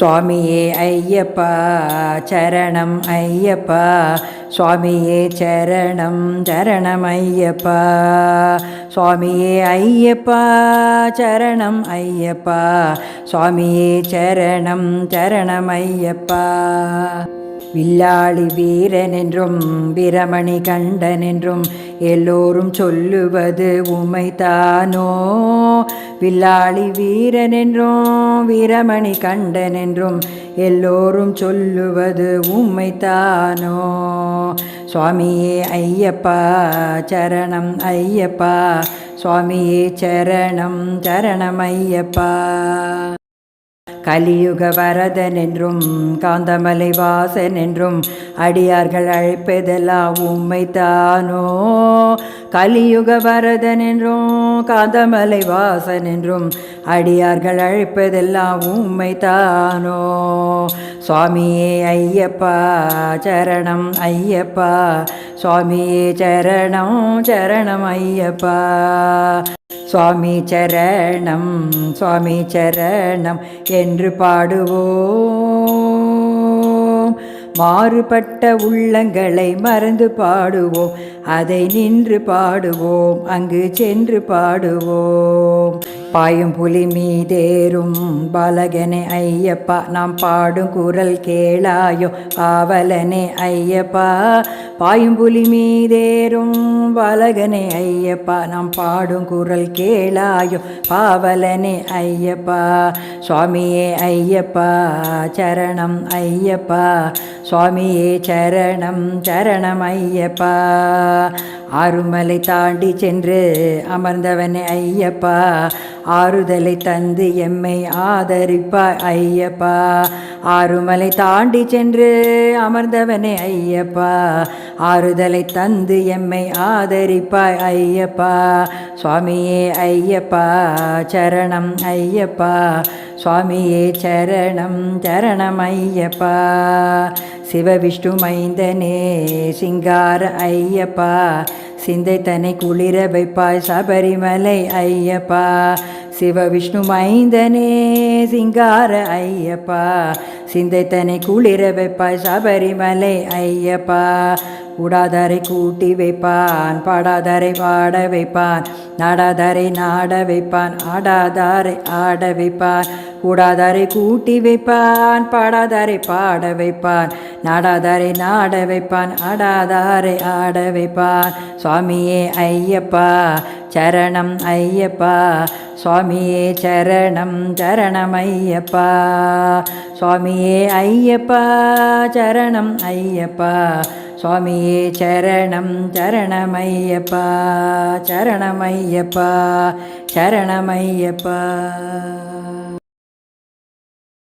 சுவாமியே ஐயப்பா சரணம் ஐயப்பா. சுவாமியே சரணம் சரணம் ஐயப்பா. சுவாமியே ஐயப்பா சரணம் ஐயப்பா. சுவாமியே சரணம் சரணம் ஐயப்பா. வில்லாளி வீரனென்றும் பிரமணி கண்டனென்றும் எல்லோரும் சொல்லுவது உமைதானோ? வில்லாளி வீரனென்றும் வீரமணி கண்டன் என்றும் எல்லோரும் சொல்லுவது உம்மைத்தானோ? சுவாமியே ஐயப்பா சரணம் ஐயப்பா. சுவாமியே சரணம் சரணம் ஐயப்பா. கலியுக வரதன் என்றும் காந்தமலை வாசன் என்றும் அடியார்கள் அழைப்பதெல்லாம் உம்மைத்தானோ கலியுக வரதன் என்றும் காந்தமலை வாசன் என்றும் அடியார்கள் அழைப்பதெல்லாம் உம்மைத்தானோ சுவாமியே ஐயப்பா சரணம் ஐயப்பா. சுவாமியே சரணம் சரணம் ஐயப்பா. சுவாமி சரணம் சுவாமி சரணம் என்று பாடுவோம். மாறுபட்ட உள்ளங்களை மறந்து பாடுவோம். அதை நின்று பாடுவோம். அங்கு சென்று பாடுவோம். பாயும் புலி மீதேறும் பாலகனே ஐயப்பா நாம் பாடும் குரல் கேளாயோ காவலனே ஐயப்பா. பாயும் புலி மீதேறும் பாலகனே ஐயப்பா நாம் பாடும் குரல் கேளாயோ பாவலனே ஐயப்பா. சுவாமியே ஐயப்பா சரணம் ஐயப்பா. சுவாமியே சரணம் சரணம் ஐயப்பா. ஆறுமலை தாண்டி சென்று அமர்ந்தவனே ஐயப்பா ஆறுதலை தந்து எம்மை ஆதரிப்பா ஐயப்பா. ஆறுமலை தாண்டி சென்று அமர்ந்தவனே ஐயப்பா ஆறுதலை தந்து எம்மை ஆதரிப்பாய் ஐயப்பா. சுவாமியே ஐயப்பா சரணம் ஐயப்பா. சுவாமியே சரணம் சரணம் ஐயப்பா. சிவவிஷ்ணு மைந்தனே சிங்கார ஐயப்பா. சிந்தை தன்னை குளிர வைப்பாய் சபரிமலை ஐயப்பா. சிவ விஷ்ணு மைந்தனே சிங்கார ஐயப்பா. சிந்தை தன்னை குளிர வைப்பாய் சபரிமலை ஐயப்பா. கூடாதரை கூட்டி வைப்பான் பாடாதரை பாட வைப்பான் நாடாதரை நாட வைப்பான் ஆடாதாரை ஆட வைப்பான். கூடாதாரை கூட்டி வைப்பான் பாடாதாரை பாட வைப்பான் நாடாதாரை நாட வைப்பான் ஆடாதாரை ஆட வைப்பான். சுவாமியே ஐயப்பா சரணம் ஐயப்பா. சுவாமியே சரணம் சரணம் ஐயப்பா. சுவாமியே ஐயப்பா சரணம் ஐயப்பா. சுவாமியே சரணம் சரணமையப்பா சரணமையப்பா சரணமையப்பா